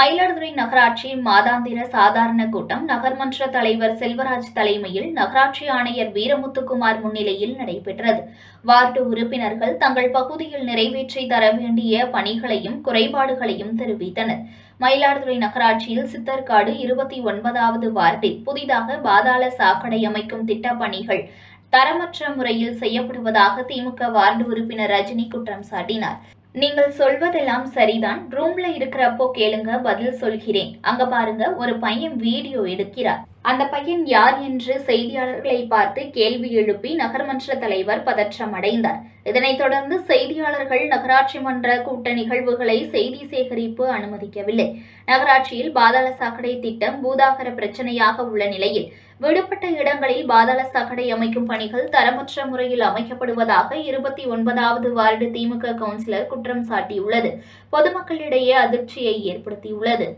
மயிலாடுதுறை நகராட்சி மாதாந்திர சாதாரண கூட்டம். நகர்மன்ற தலைவர் செல்வராஜ் தலைமையில் நகராட்சி ஆணையர் வீரமுத்துக்குமார் முன்னிலையில் நடைபெற்றது. வார்டு உறுப்பினர்கள் தங்கள் பகுதியில் நிறைவேற்றி தர வேண்டிய பணிகளையும் குறைபாடுகளையும் தெரிவித்தனர். மயிலாடுதுறை நகராட்சியில் சித்தர்காடு இருபத்தி ஒன்பதாவது வார்டில் புதிதாக பாதாள சாக்கடை அமைக்கும் திட்டப் பணிகள் தரமற்ற முறையில் செய்யப்படுவதாக திமுக வார்டு உறுப்பினர் ரஜினி குற்றம் சாட்டினார். நீங்கள் சொல்வதெல்லாம் சரிதான். ரூம்ல இருக்கிறப்போ கேளுங்க பதில் சொல்கிறேன். அங்க பாருங்க ஒரு பையன் வீடியோ எடுக்கிறார். அந்த பையன் யார் என்று செய்தியாளர்களை பார்த்து கேள்வி எழுப்பி நகர்மன்ற தலைவர் பதற்றம் அடைந்தார் இதனைத் தொடர்ந்து செய்தியாளர்கள் நகராட்சி மன்ற கூட்ட நிகழ்வுகளை செய்தி சேகரிப்பு அனுமதிக்கவில்லை. நகராட்சியில் பாதாள சாக்கடை திட்டம் பூதாகர பிரச்சனையாக உள்ள நிலையில் விடுபட்ட இடங்களில் பாதாள சாக்கடை அமைக்கும் பணிகள் தரமற்ற முறையில் அமைக்கப்படுவதாக இருபத்தி ஒன்பதாவது வார்டு திமுக கவுன்சிலர் குற்றம் சாட்டியுள்ளது. பொதுமக்களிடையே அதிர்ச்சியை ஏற்படுத்தியுள்ளது.